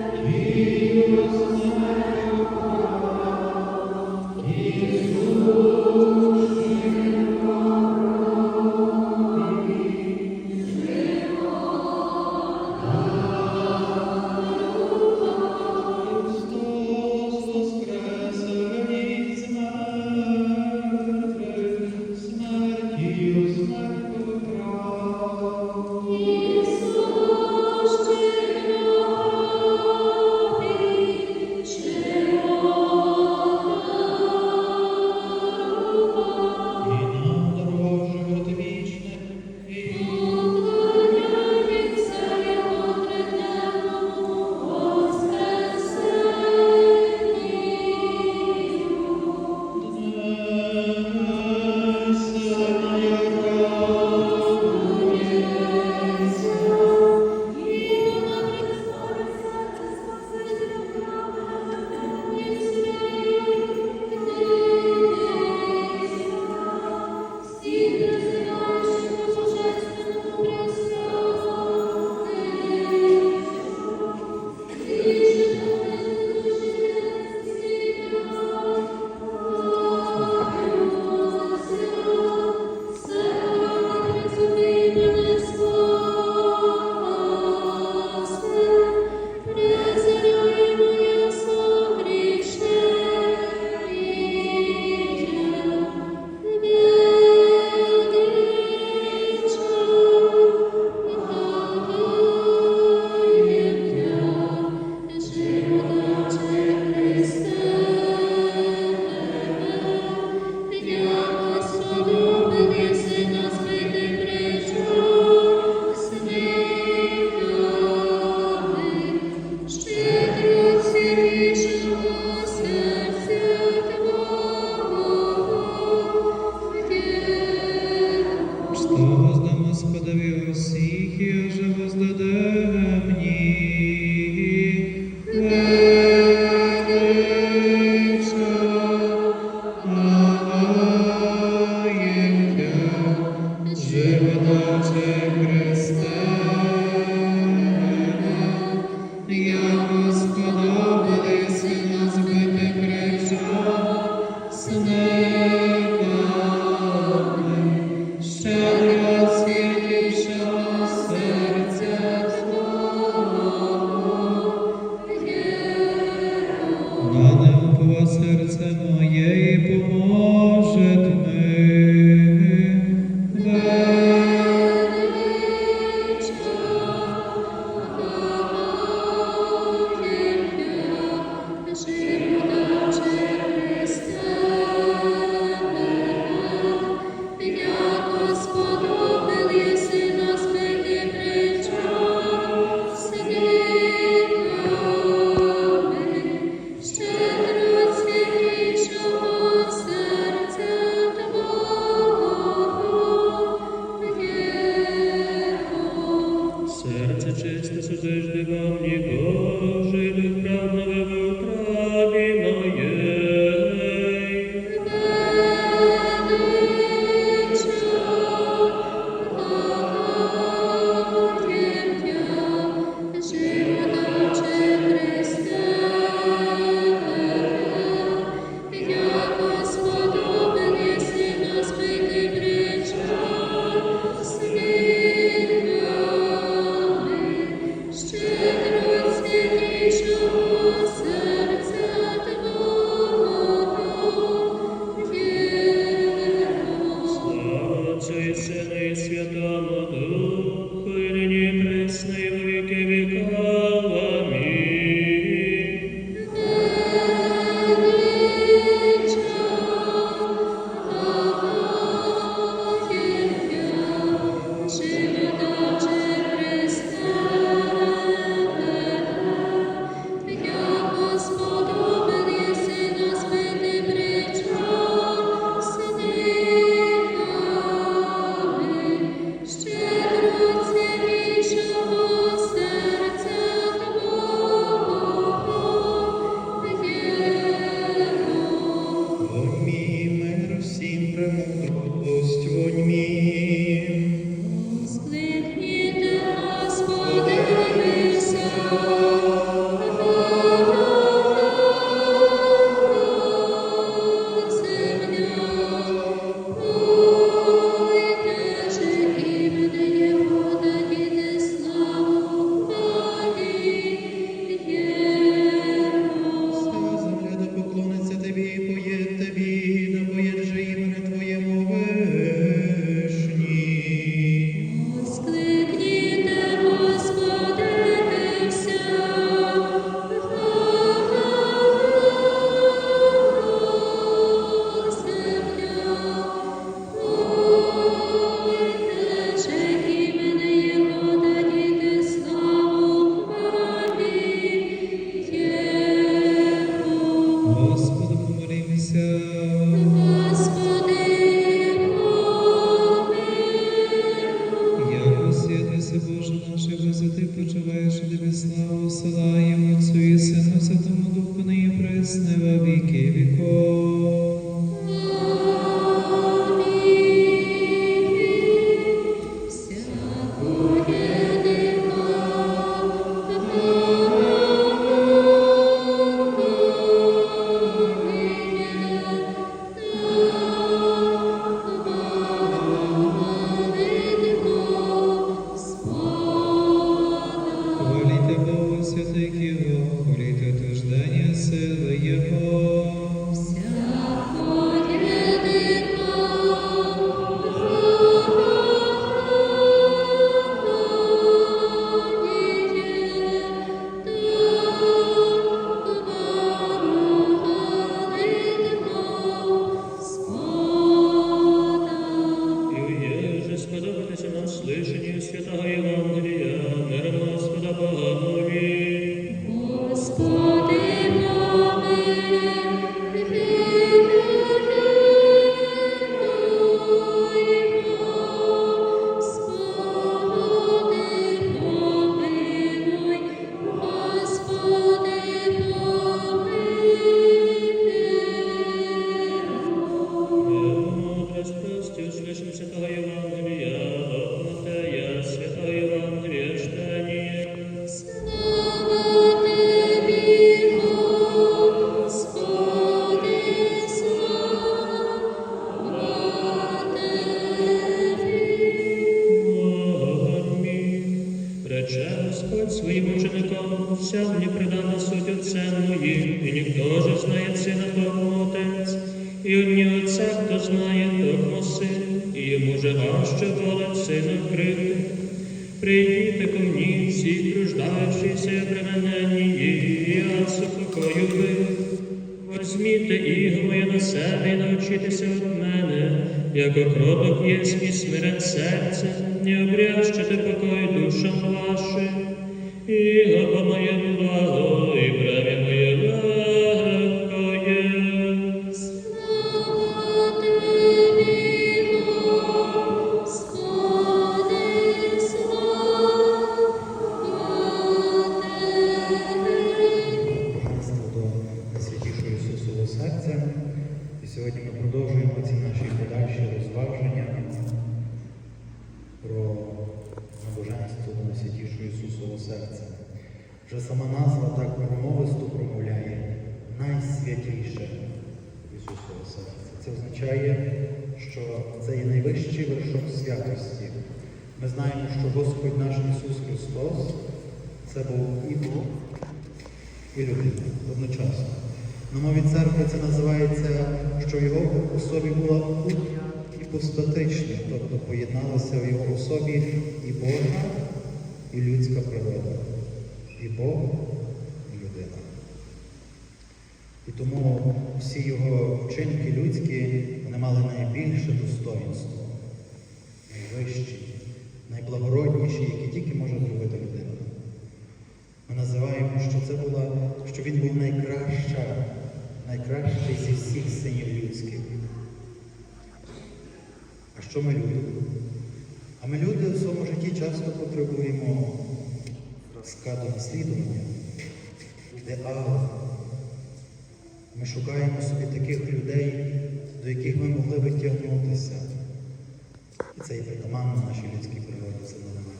Христос мені предана суть отцем моїм, і ніхто же знає сина тому отець, і одні отця, хто знає, тому син, і йому же аж що сина вкрити. Прийдіть ко мені, всі труждаючіся і обременені, і я супокою ви. Возьміте іго моє на себе і навчитися від мене, як окропок єсть і смирен серцем, не обрящите покой душам вашим. Іго моє Вже сама назва так промовисто промовляє найсвятіше Ісусового серця. Це означає, що це є найвищий вершок святості. Ми знаємо, що Господь наш Ісус Христос це був і Бог, і людина одночасно. На мові церкви це називається, що в його особі була іпостатична, тобто поєдналася в його особі і Божа, і людська природа, і Бог, і людина. І тому всі його вчинки людські вони мали найбільше достоїнство, найвищі, найблагородніші, які тільки може зробити людина. Ми називаємо, що це була, що він був найкраща, найкращий зі всіх синів людських. А що ми люди? А ми люди в своєму житті часто потребуємо до наслідування, ідеалу. Ми шукаємо собі таких людей, до яких ми могли би тягнутися. І це і притаманно нашій людській природі, це нормально.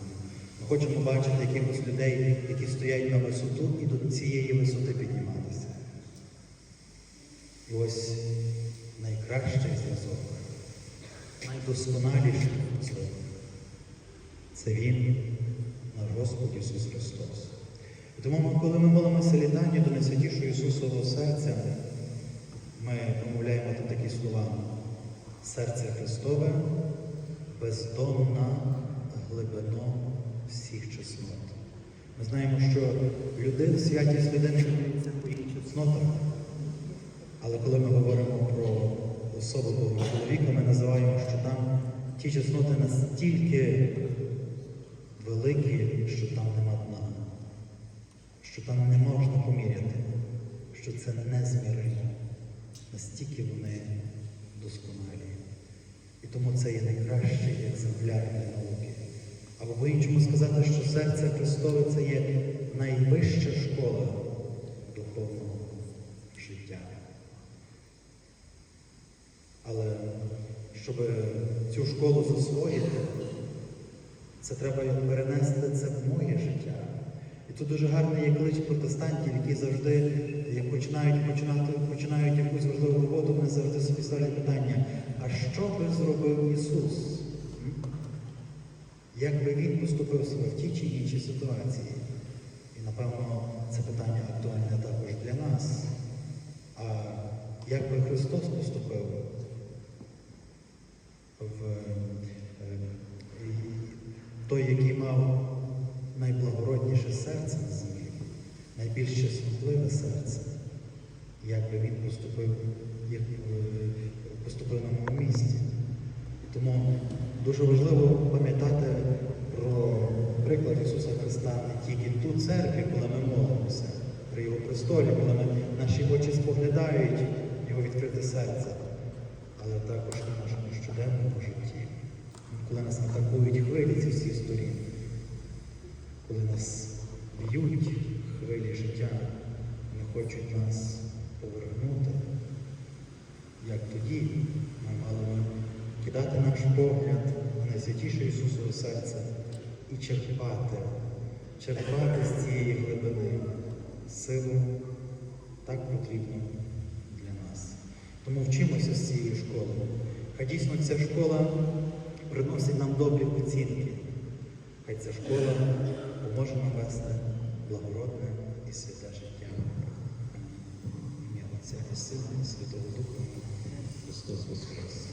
Ми хочемо бачити якихось людей, які стоять на висоту і до цієї висоти підніматися. І ось найкращий зв'язок, найдосконаліший зв'язок це Він, Господь Ісус Христос. Тому, коли ми молимося літання до найсвятішого Ісусового серця, ми промовляємо тут такі слова. Серце Христове, бездомна глибино всіх чеснот. Ми знаємо, що людина, святість людини по їх чеснотах. Але коли ми говоримо про особу Бога чоловіка, ми називаємо, що там ті чесноти настільки великі, що там нема дна, що там не можна поміряти, що це незміримо. Настільки вони досконалі. І тому це є найкращий екземпляр для науки. Або по-іншому сказати, що серце Христове це є найвища школа духовного життя. Але щоб цю школу засвоїти, це треба перенести це в моє життя. І тут дуже гарний є клич протестантів, які завжди, як починають починати, починають якусь важливу роботу, вони завжди собі ставлять питання, а що би зробив Ісус? Як би він поступив себе в тій чи іншій ситуації? І напевно це питання актуальне також для нас. А як би Христос поступив в той, який мав найблагородніше серце на землі, найбільш щасливе серце, як би він поступив, як е, поступив на моєму місці. Тому дуже важливо пам'ятати про приклад Ісуса Христа не тільки ту церкві, коли ми молимося, при Його престолі, коли ми, наші очі споглядають Його відкрите серце, але також в нашому щоденному житті, коли нас атакують хвилі зі всіх сторін, коли нас б'ють хвилі життя, не хочуть нас повернути, як тоді ми мали кидати наш погляд на найсвятіше Ісусове серце і черпати, черпати з цієї глибини силу так потрібну для нас. Тому вчимося з цієї школи. Хай дійсно ця школа приносить нам добрі оцінки. Хай ця школа поможе нам вести благородне і святе життя. Ім'я Отця і Сина і Святого Духа. Христос Воскрес.